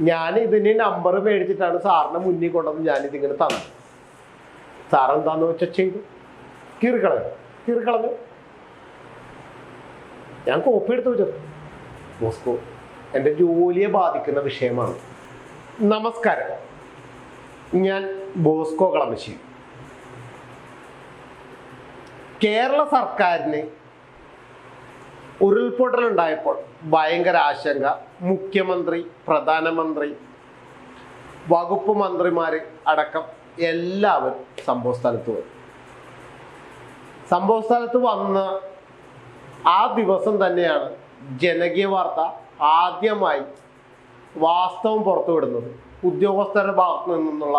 ഞാൻ ഇതിന് നമ്പർ മേടിച്ചിട്ടാണ് സാറിന് മുന്നിൽ കൊണ്ടുവന്ന് ഞാനിതിങ്ങനെ തന്നത്. സാർ എന്താന്ന് വെച്ചാൽ ചെയ്തു. കീറിക്കളഞ്ഞു. കീറിക്കളഞ്ഞു. ഞാൻ കോപ്പി എടുത്ത് വെച്ചത് മോസ്കോ എന്റെ ജോലിയെ ബാധിക്കുന്ന വിഷയമാണ്. നമസ്കാരം. ഞാൻ ബോസ്കോ കളമശ്ശേരി. കേരള സർക്കാരിന് ഉരുൾപൊട്ടലുണ്ടായപ്പോൾ ഭയങ്കര ആശങ്ക. മുഖ്യമന്ത്രി പ്രധാനമന്ത്രി വകുപ്പ് മന്ത്രിമാർ അടക്കം എല്ലാവരും സംഭവ സ്ഥലത്ത് വന്നു. സംഭവ സ്ഥലത്ത് വന്ന ആ ദിവസം തന്നെയാണ് ജനകീയ വാർത്ത ആദ്യമായി വാസ്തവം പുറത്തുവിടുന്നത് ഉദ്യോഗസ്ഥരുടെ ഭാഗത്തു നിന്നുള്ള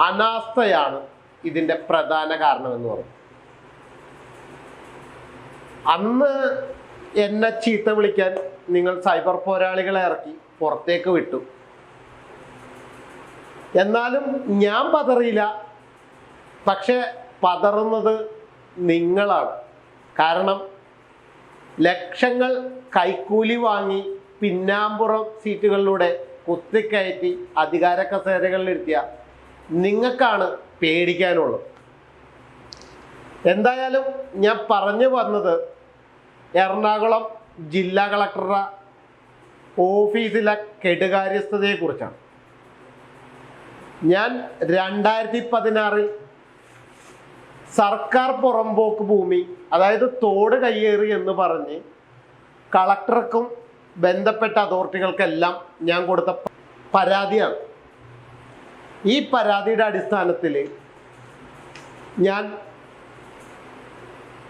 അനാസ്ഥയാണ് ഇതിന്റെ പ്രധാന കാരണമെന്ന് പറഞ്ഞു അന്ന് എന്നെ ചീത്ത വിളിക്കാൻ നിങ്ങൾ സൈബർ പോരാളികളെ ഇറക്കി പുറത്തേക്ക് വിട്ടു. എന്നാലും ഞാൻ പതറിയില്ല. പക്ഷെ പതറുന്നത് നിങ്ങളാണ്. കാരണം ലക്ഷങ്ങൾ കൈക്കൂലി വാങ്ങി പിന്നാമ്പുറം സീറ്റുകളിലൂടെ കുത്തിക്കയറ്റി അധികാര കസേരകളിലിരുത്തിയ നിങ്ങൾക്കാണ് പേടിക്കാനുള്ളത്. എന്തായാലും ഞാൻ പറഞ്ഞു വന്നത് എറണാകുളം ജില്ലാ കളക്ടറുടെ ഓഫീസിലെ കെടുകാര്യസ്ഥതയെക്കുറിച്ചാണ്. ഞാൻ രണ്ടായിരത്തി പതിനാറിൽ സർക്കാർ പുറമ്പോക്ക് ഭൂമി അതായത് തോട് കയ്യേറി എന്ന് പറഞ്ഞ് കളക്ടർക്കും ബന്ധപ്പെട്ട അതോറിറ്റികൾക്കെല്ലാം ഞാൻ കൊടുത്ത പരാതിയാണ്. ഈ പരാതിയുടെ അടിസ്ഥാനത്തിൽ ഞാൻ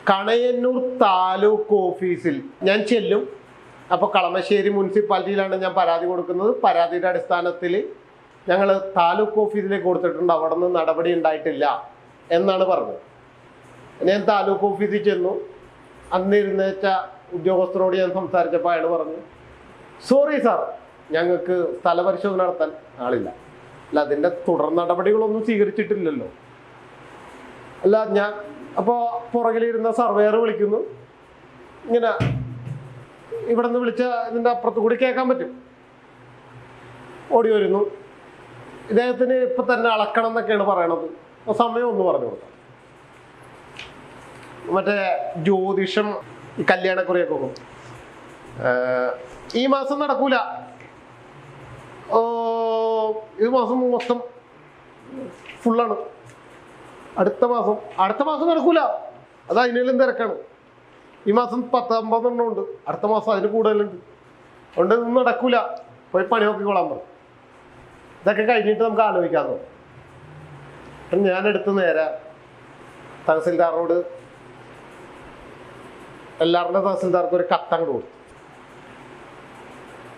കണയന്നൂർ താലൂക്ക് ഓഫീസിൽ ഞാൻ ചെല്ലും. അപ്പോൾ കളമശ്ശേരി മുനിസിപ്പാലിറ്റിയിലാണ് ഞാൻ പരാതി കൊടുക്കുന്നത്. പരാതിയുടെ അടിസ്ഥാനത്തിൽ ഞങ്ങൾ താലൂക്ക് ഓഫീസിലേക്ക് കൊടുത്തിട്ടുണ്ട്. അവിടെ നിന്ന് നടപടി ഉണ്ടായിട്ടില്ല എന്നാണ് പറഞ്ഞത്. ഞാൻ താലൂക്ക് ഓഫീസിൽ ചെന്നു. അന്നിരുന്നേച്ച ഉദ്യോഗസ്ഥരോട് ഞാൻ സംസാരിച്ചപ്പോൾ അയാൾ പറഞ്ഞു സോറി സാർ ഞങ്ങൾക്ക് സ്ഥലപരിശോധന നടത്താൻ ആളില്ല. അല്ല അതിന്റെ തുടർ നടപടികളൊന്നും സ്വീകരിച്ചിട്ടില്ലല്ലോ. അല്ല ഞാൻ അപ്പോൾ പുറകിലിരുന്ന സർവേയർ വിളിക്കുന്നു. ഇങ്ങനെ ഇവിടെ നിന്ന് വിളിച്ച ഇതിന്റെ അപ്പുറത്ത് കൂടി കേൾക്കാൻ പറ്റും. ഓടി വരുന്നു. ഇദ്ദേഹത്തിന് ഇപ്പം തന്നെ അളക്കണം എന്നൊക്കെയാണ് പറയണത്. സമയം ഒന്ന് പറഞ്ഞു കൊടുക്കാം. മറ്റേ ജ്യോതിഷം ഈ കല്യാണക്കുറിയൊക്കെ പോകും ഈ മാസം നടക്കൂല. ഓ, ഈ മാസം മൊത്തം ഫുള്ളാണ് അടുത്ത മാസം അടുത്ത മാസം നടക്കൂല. അത് അതിനെല്ലാം തിരക്കാണ്. ഈ മാസം പത്തൊമ്പതെണ്ണം ഉണ്ട്. അടുത്ത മാസം അതിന് കൂടുതലുണ്ട്. അതുകൊണ്ട് ഇതൊന്നും നടക്കൂല. പോയി പണി നോക്കിക്കോളാൻ പറഞ്ഞു ഇതൊക്കെ കഴിഞ്ഞിട്ട് നമുക്ക് ആലോചിക്കാമെന്ന് പറഞ്ഞു. ഞാൻ ഞാനെടുത്ത് നേരെ തഹസിൽദാറിനോട് എല്ലാവരുടെ തഹസിൽദാർക്കും ഒരു കത്തങ്ങോട്ട് കൊടുത്തു.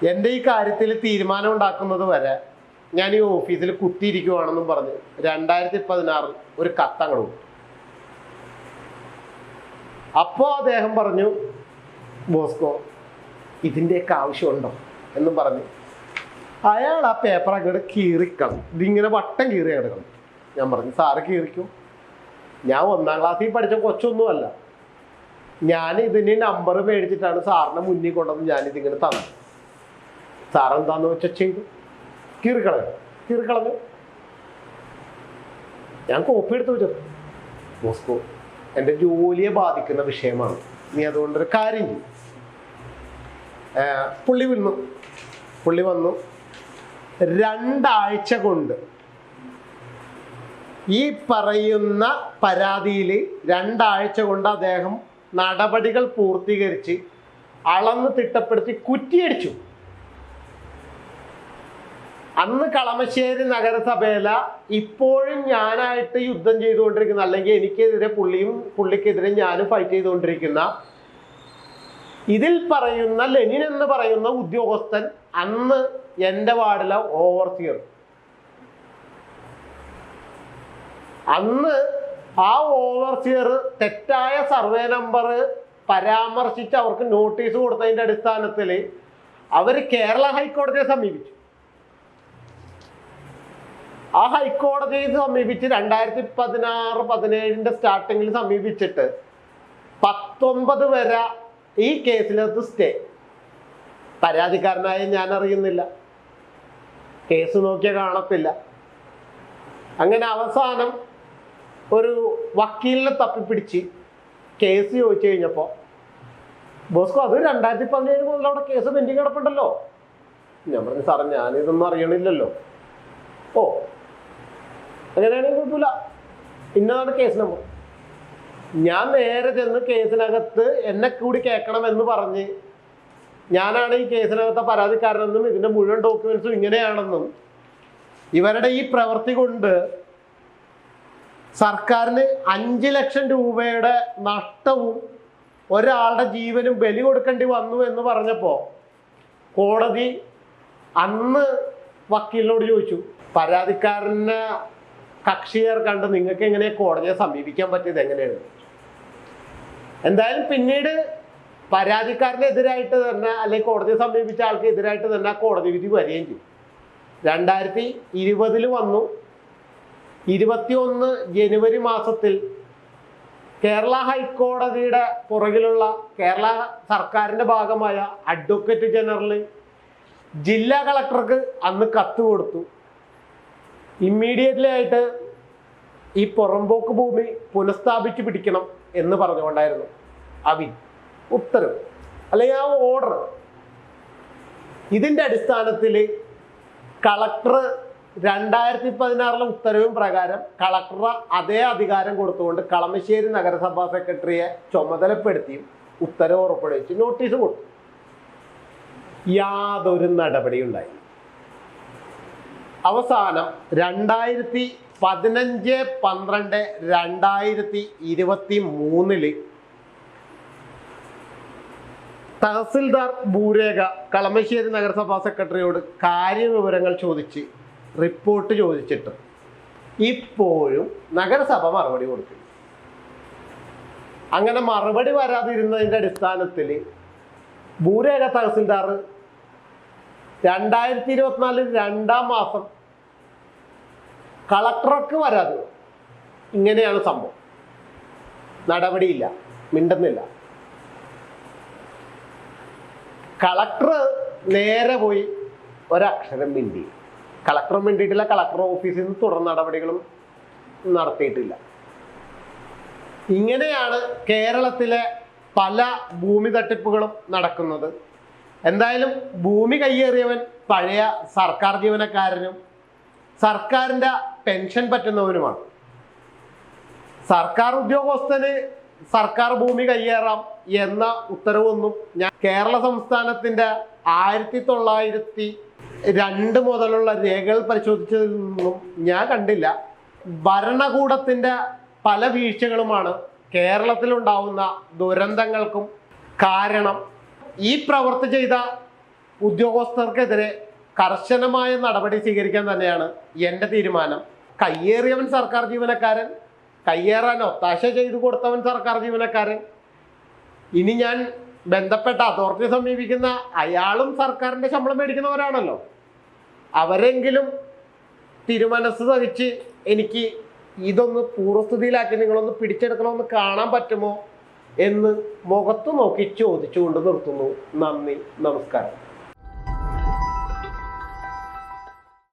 എന്റെ ഈ കാര്യത്തിൽ തീരുമാനം ഉണ്ടാക്കുന്നത് വരെ ഞാൻ ഈ ഓഫീസിൽ കുത്തിയിരിക്കുവാണെന്നും പറഞ്ഞ് രണ്ടായിരത്തി പതിനാറിൽ ഒരു കത്തങ്ങൾ കൊടുത്തു. അപ്പോൾ അദ്ദേഹം പറഞ്ഞു ബോസ്കോ ഇതിന്റെയൊക്കെ ആവശ്യമുണ്ടോ? എന്നും പറഞ്ഞു. അയാൾ ആ പേപ്പർ അങ്ങോട്ട് കീറിക്കണം ഇതിങ്ങനെ വട്ടം കീറി കിടക്കണം ഞാൻ പറഞ്ഞു സാറ് കീറിക്കും. ഞാൻ ഒന്നാം ക്ലാസ്സിൽ പഠിച്ച കൊച്ചൊന്നുമല്ല. ഞാൻ ഇതിന് നമ്പർ മേടിച്ചിട്ടാണ് സാറിനെ മുന്നിൽ കൊണ്ടുവന്ന് ഞാനിതിങ്ങനെ തന്നത്. സാറെന്താന്ന് വെച്ചാൽ ചെയ്തു? കീറിക്കളഞ്ഞു കീറിക്കളഞ്ഞു ഞാൻ കോപ്പി എടുത്ത് വെച്ചു മോസ്കോ എന്റെ ജോലിയെ ബാധിക്കുന്ന വിഷയമാണ്. നീ അതുകൊണ്ടൊരു കാര്യം പുള്ളി വിന്നു പുള്ളി വന്നു. രണ്ടാഴ്ച കൊണ്ട് ഈ പറയുന്ന പരാതിയിൽ രണ്ടാഴ്ച കൊണ്ട് അദ്ദേഹം നടപടികൾ പൂർത്തീകരിച്ച് അളന്ന് തിട്ടപ്പെടുത്തി കുറ്റിയടിച്ചു. അന്ന് കളമശ്ശേരി നഗരസഭയില ഇപ്പോഴും ഞാനായിട്ട് യുദ്ധം ചെയ്തുകൊണ്ടിരിക്കുന്ന അല്ലെങ്കിൽ എനിക്കെതിരെ പുള്ളിയും പുള്ളിക്കെതിരെ ഞാനും ഫൈറ്റ് ചെയ്തുകൊണ്ടിരിക്കുന്ന ഇതിൽ പറയുന്ന ലെനിൻ എന്ന് പറയുന്ന ഉദ്യോഗസ്ഥൻ അന്ന് എന്റെ വാർഡിലെ ഓവർസിയർ അന്ന് ആ ഓവർസിയർ തെറ്റായ സർവേ നമ്പർ പരാമർശിച്ച് അവർക്ക് നോട്ടീസ് കൊടുത്തതിന്റെ അടിസ്ഥാനത്തിൽ അവർ കേരള ഹൈക്കോടതിയെ സമീപിച്ചു. ആ ഹൈക്കോടതിയെ സമീപിച്ച് രണ്ടായിരത്തി പതിനാറ് പതിനേഴിന്റെ സ്റ്റാർട്ടിങ്ങിൽ സമീപിച്ചിട്ട് പത്തൊമ്പത് വരെ ഈ കേസിനകത്ത് സ്റ്റേ പരാതിക്കാരനായ ഞാൻ അറിയുന്നില്ല. കേസ് നോക്കിയാൽ കാണത്തില്ല. അങ്ങനെ അവസാനം ഒരു വക്കീലിനെ തപ്പിപ്പിടിച്ച് കേസ് ചോദിച്ചു കഴിഞ്ഞപ്പോൾ ബോസ്കോ അത് രണ്ടായിരത്തി പതിനേഴ് മുതൽ അവിടെ കേസ് പെൻഡിങ് കിടപ്പുണ്ടല്ലോ. ഞാൻ പറഞ്ഞു സാറേ ഞാനിതൊന്നും അറിയണില്ലല്ലോ. ഓ അങ്ങനെയാണെങ്കിൽ കുഴപ്പമില്ല. ഇന്നതാണ് കേസ് നമ്പർ ഞാൻ നേരെ ചെന്ന് കേസിനകത്ത് എന്നെ കൂടി കേൾക്കണം എന്ന് പറഞ്ഞ് ഞാനാണ് ഈ കേസിനകത്തെ പരാതിക്കാരനെന്നും ഇതിന്റെ മുഴുവൻ ഡോക്യുമെന്റ്സും ഇങ്ങനെയാണെന്നും ഇവരുടെ ഈ പ്രവൃത്തി കൊണ്ട് സർക്കാരിന് അഞ്ച് ലക്ഷം രൂപയുടെ നഷ്ടവും ഒരാളുടെ ജീവനും ബലി കൊടുക്കേണ്ടി വന്നു എന്ന് പറഞ്ഞപ്പോൾ കോടതി അന്ന് വക്കീലിനോട് ചോദിച്ചു. പരാതിക്കാരനെ കക്ഷി ചേർക്കാണ്ട് നിങ്ങൾക്ക് എങ്ങനെ കോടതിയെ സമീപിക്കാൻ പറ്റിയത് എങ്ങനെയാണ്? എന്തായാലും പിന്നീട് പരാതിക്കാരനെതിരായിട്ട് തന്നെ അല്ലെങ്കിൽ കോടതിയെ സമീപിച്ച ആൾക്ക് എതിരായിട്ട് തന്നെ കോടതി വിധി വരികയും ചെയ്യും രണ്ടായിരത്തി ഇരുപതിൽ വന്നു. ഇരുപത്തിയൊന്ന് ജനുവരി മാസത്തിൽ കേരള ഹൈക്കോടതിയുടെ പുറകിലുള്ള കേരള സർക്കാരിന്റെ ഭാഗമായ അഡ്വക്കേറ്റ് ജനറൽ ജില്ലാ കളക്ടർക്ക് അന്ന് കത്ത് കൊടുത്തു. ഇമ്മീഡിയറ്റ്ലി ആയിട്ട് ഈ പുറമ്പോക്ക് ഭൂമി പുനഃസ്ഥാപിച്ച് പിടിക്കണം എന്ന് പറഞ്ഞുകൊണ്ടായിരുന്നു അവിൻ. ഉത്തരവ് അല്ലെങ്കിൽ ആ ഓർഡർ ഇതിന്റെ അടിസ്ഥാനത്തിൽ കളക്ടർ രണ്ടായിരത്തി പതിനാറിലെ ഉത്തരവും പ്രകാരം കളക്ടർ അതേ അധികാരം കൊടുത്തുകൊണ്ട് കളമശ്ശേരി നഗരസഭാ സെക്രട്ടറിയെ ചുമതലപ്പെടുത്തിയും ഉത്തരവ് ഉറപ്പെടുവിച്ച് നോട്ടീസ് കൊടുത്തു. യാതൊരു നടപടിയും അവസാനം രണ്ടായിരത്തി പതിനഞ്ച് പന്ത്രണ്ട് രണ്ടായിരത്തി ഇരുപത്തി മൂന്നിൽ തഹസിൽദാർ ഭൂരേഖ കളമശ്ശേരി നഗരസഭാ സെക്രട്ടറിയോട് കാര്യവിവരങ്ങൾ ചോദിച്ച് റിപ്പോർട്ട് ചോദിച്ചിട്ട് ഇപ്പോഴും നഗരസഭ മറുപടി കൊടുക്കുന്നു. അങ്ങനെ മറുപടി വരാതിരുന്നതിന്റെ അടിസ്ഥാനത്തിൽ ഭൂരേഖ തഹസിൽദാർ രണ്ടായിരത്തി ഇരുപത്തിനാലിൽ രണ്ടാം മാസം കളക്ടർക്ക് വരാതെ ഇങ്ങനെയാണ് സംഭവം. നടപടിയില്ല മിണ്ടുന്നില്ല. കളക്ടർ നേരെ പോയി ഒരക്ഷരം മിണ്ടി. കളക്ടർ മിണ്ടിയിട്ടില്ല കളക്ടർ ഓഫീസിൽ നിന്ന് തുടർ നടപടികളും നടത്തിയിട്ടില്ല. ഇങ്ങനെയാണ് കേരളത്തിലെ പല ഭൂമി തട്ടിപ്പുകളും നടക്കുന്നത്. എന്തായാലും ഭൂമി കയ്യേറിയവൻ പഴയ സർക്കാർ ജീവനക്കാരനും സർക്കാരിന്റെ പെൻഷൻ പറ്റുന്നവനുമാണ്. സർക്കാർ ഉദ്യോഗസ്ഥന് സർക്കാർ ഭൂമി കയ്യേറാം എന്ന ഉത്തരവൊന്നും ഞാൻ കേരള സംസ്ഥാനത്തിന്റെ ആയിരത്തി തൊള്ളായിരത്തി രണ്ട് മുതലുള്ള രേഖകൾ പരിശോധിച്ചതിൽ നിന്നും ഞാൻ കണ്ടില്ല. ഭരണകൂടത്തിന്റെ പല വീഴ്ചകളുമാണ് കേരളത്തിലുണ്ടാവുന്ന ദുരന്തങ്ങൾക്കും കാരണം ഈ പ്രവർത്തി ചെയ്ത ഉദ്യോഗസ്ഥർക്കെതിരെ കർശനമായ നടപടി സ്വീകരിക്കാൻ തന്നെയാണ് എന്റെ തീരുമാനം. കയ്യേറിയവൻ സർക്കാർ ജീവനക്കാരൻ കയ്യേറാൻ ഒത്താശ ചെയ്തു കൊടുത്തവൻ സർക്കാർ ജീവനക്കാരൻ. ഇനി ഞാൻ ബന്ധപ്പെട്ട അതോറിറ്റി സമീപിക്കുന്ന അയാളും സർക്കാരിന്റെ ശമ്പളം മേടിക്കുന്നവരാണല്ലോ. അവരെങ്കിലും തിരുമനസ് സഹിച്ച് എനിക്ക് ഇതൊന്ന് പൂർവസ്ഥിതിയിലാക്കി നിങ്ങളൊന്ന് പിടിച്ചെടുക്കണമെന്ന് കാണാൻ പറ്റുമോ? എന്ന് മുഖത്ത് നോക്കി ചോദിച്ചുകൊണ്ട് നിർത്തുന്നു. നന്ദി നമസ്കാരം.